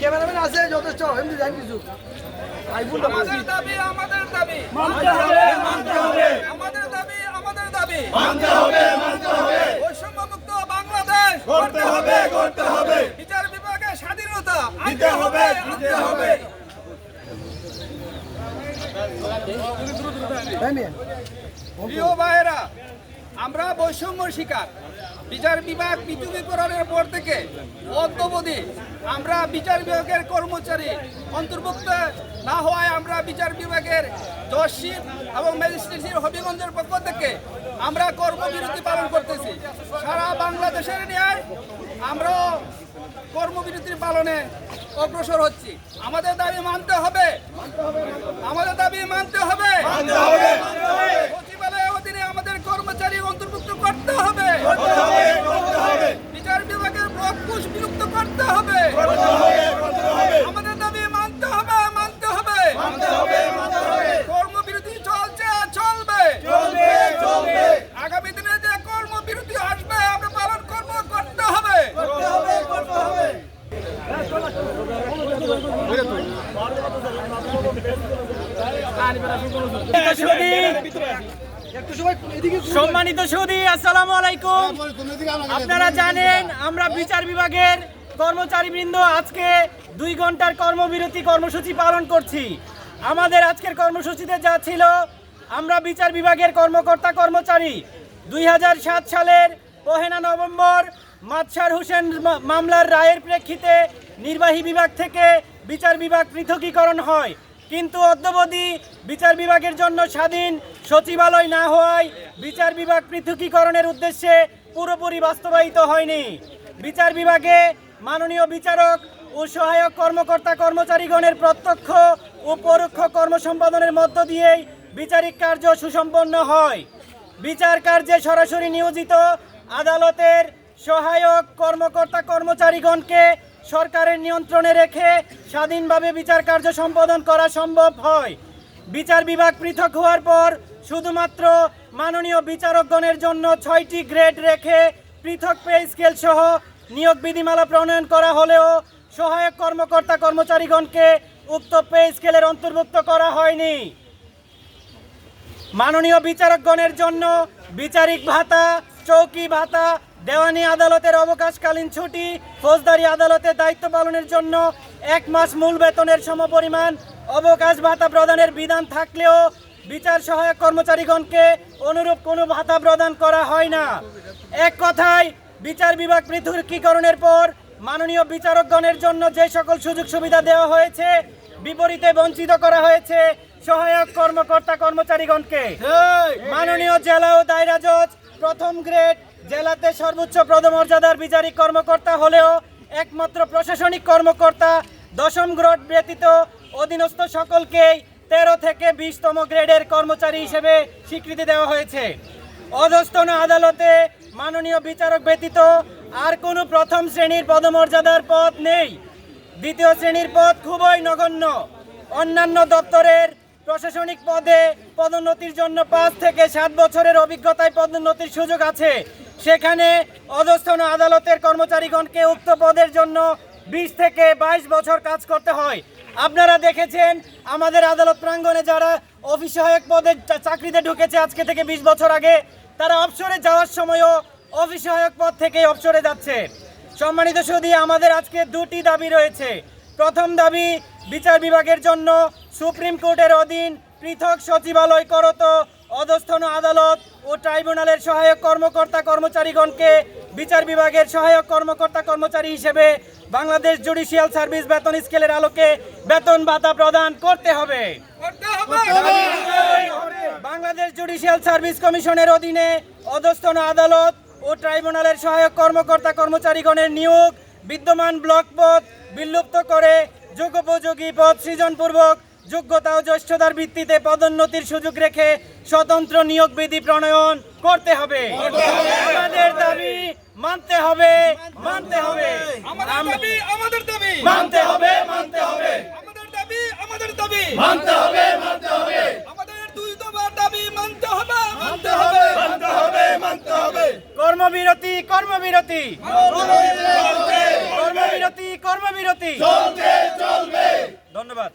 Cameraman আছে যথেষ্ট এমনি যাই কিছু। আমাদের দাবি আমাদের দাবি। মানতে হবে মানতে হবে। আমাদের দাবি আমাদের দাবি। মানতে হবে মানতে হবে। বৈষম্যমুক্ত বাংলাদেশ করতে হবে করতে হবে। বিচার বিভাগের স্বাধীনতা। দিতে হবে দিতে হবে। Değil mi? Yok bayrağı. আমরা বৈষম্য শিকার। বিচার বিভাগ পৃথকীকরণের পর থেকে অদ্যবধি আমরা বিচার বিভাগের কর্মচারী অন্তর্ভুক্ত না হওয়ায় আমরা বিচার বিভাগের জজশিপ এবং ম্যাজিস্ট্রেসির হবিগঞ্জের পক্ষ থেকে আমরা কর্মবিরতি পালন করতেছি। সারা বাংলাদেশের ন্যায় আমরাও কর্মবিরতির পালনে অগ্রসর হচ্ছি। আমাদের দাবি মানতে হবে। আমাদের দাবি মানতে হবে সচিবালয়ের অধীনে আমাদের কর্মচারী অন্তর্ভুক্ত করতে হবে বিচার বিভাগের ব্লক পুশ বিলুপ্ত করতে হবে আমাদের দাবি মানতে হবে মানতে হবে কর্মবিরতি চলছে চলবে আগামী দিনে যে কর্মবিরতি আসবে আমরা পালন করব করতে হবে একটু সময় এদিকে সম্মানিত সুদী আসসালামু আলাইকুম। আপনারা জানেন, আমরা বিচার বিভাগের কর্মচারীবৃন্দ আজকে দুই ঘণ্টার কর্মবিরতি কর্মসূচি পালন করছি। আমাদের আজকের কর্মসূচিতে যা ছিল, আমরা বিচার বিভাগের কর্মকর্তা কর্মচারী দুই হাজার সাত সালের পহেনা নভেম্বর মাতসার হোসেন মামলার রায়ের প্রেক্ষিতে নির্বাহী বিভাগ থেকে বিচার বিভাগ পৃথকীকরণ হয়। কিন্তু অদ্যবধি বিচার বিভাগের জন্য স্বাধীন সচিবালয় না হওয়ায় বিচার বিভাগ পৃথকীকরণের উদ্দেশ্যে পুরোপুরি বাস্তবায়িত হয়নি। বিচার বিভাগে মাননীয় বিচারক ও সহায়ক কর্মকর্তা কর্মচারীগণের প্রত্যক্ষ ও পরোক্ষ কর্ম সম্পাদনের মধ্য দিয়েই বিচারিক কার্য সুসম্পন্ন হয়। বিচার কার্যে সরাসরি নিয়োজিত আদালতের সহায়ক কর্মকর্তা কর্মচারীগণকে সরকারের নিয়ন্ত্রণে রেখে স্বাধীনভাবে বিচার কার্য সম্পাদন করা সম্ভব হয়। বিচার বিভাগ পৃথক হওয়ার পর শুধুমাত্র মাননীয় বিচারকগণের জন্য ছয়টি গ্রেড রেখে পৃথক পে স্কেল সহ নিয়োগ বিধিমালা প্রণয়ন করা হলেও সহায়ক কর্মকর্তা কর্মচারীগণকে উক্ত পে স্কেলের অন্তর্ভুক্ত করা হয়নি। মাননীয় বিচারকগণের জন্য বিচারিক ভাতা, চৌকি ভাতা দেওয়ানি আদালতের অবকাশকালীন ছুটি ফৌজদারি আদালতে দায়িত্ব পালনের জন্য এক মাস মূল বেতনের সমপরিমাণ অবকাশ ভাতা প্রদানের বিধান থাকলেও বিচার সহায়ক কর্মচারীগণকে অনুরূপ কোনো ভাতা প্রদান করা হয় না। এক কথায় বিচার বিভাগ পৃথকীকরণের পর মাননীয় বিচারকগণের জন্য যে সকল সুযোগ সুবিধা দেওয়া হয়েছে বিপরীতে বঞ্চিত করা হয়েছে সহায়ক কর্মকর্তা কর্মচারীগণকে। মাননীয় জেলা ও দায়রা জজ প্রথম গ্রেড জেলাতে সর্বোচ্চ পদমর্যাদার বিচারিক কর্মকর্তা হলেও একমাত্র প্রশাসনিক কর্মকর্তা দশম গ্রেড ব্যতীত অধীনস্থ সকলকেই তেরো থেকে বিশতম গ্রেডের কর্মচারী হিসেবে স্বীকৃতি দেওয়া হয়েছে। অধস্তন আদালতে মাননীয় বিচারক ব্যতীত আর কোনো প্রথম শ্রেণির পদমর্যাদার পদ নেই। দ্বিতীয় শ্রেণির পদ খুবই নগণ্য। অন্যান্য দপ্তরের প্রশাসনিক পদে পদোন্নতির জন্য পাঁচ থেকে সাত বছরের অভিজ্ঞতায় পদোন্নতির সুযোগ আছে। সেখানে অধস্থন আদালতের কর্মচারীগণকে উক্ত পদের জন্য বিশ থেকে বাইশ বছর কাজ করতে হয়। আপনারা দেখেছেন, আমাদের আদালত প্রাঙ্গণে যারা অফিস সহায়ক পদে চাকরিতে ঢুকেছে আজকে থেকে বিশ বছর আগে, তারা অবসরে যাওয়ার সময়ও অফিস সহায়ক পদ থেকে অবসরে যাচ্ছে। সম্মানিত সুদী, আমাদের আজকে দুটি দাবি রয়েছে। প্রথম দাবি বিচার বিভাগের জন্য সুপ্রিম কোর্টের অধীন পৃথক সচিবালয় করত। অধস্থন আদালত ও ট্রাইব্যুনালের সহায়ক কর্মকর্তা কর্মচারীগণকে বিচার বিভাগের সহায়ক কর্মকর্তা কর্মচারী হিসেবে বাংলাদেশ জুডিশিয়াল সার্ভিস বেতন স্কেলের আলোকে বেতন ভাতা প্রদান করতে হবে। বাংলাদেশ জুডিশিয়াল সার্ভিস কমিশনের অধীনে অধস্থন আদালত ও ট্রাইব্যুনালের সহায়ক কর্মকর্তা কর্মচারীগণের নিয়োগ বিদ্যমান ব্লক পদ বিলুপ্ত করে যোগোপযোগী পদ সৃজনপূর্বক যোগ্যতা ও জ্যেষ্ঠতার ভিত্তিতে পদোন্নতির সুযোগ রেখে স্বতন্ত্র নিয়োগ বিধি প্রণয়ন করতে হবে। আমাদের দাবি মানতে হবে মানতে হবে। আমাদের দাবি আমাদের দাবি। মানতে হবে মানতে হবে। আমাদের দাবি আমাদের দাবি। মানতে হবে মানতে হবে। আমাদের দুই দফার দাবি মানতে হবে মানতে হবে। মানতে হবে মানতে হবে। কর্মবিরতি কর্মবিরতি। কর্মবিরতি কর্মবিরতি। চলবে চলবে। ধন্যবাদ।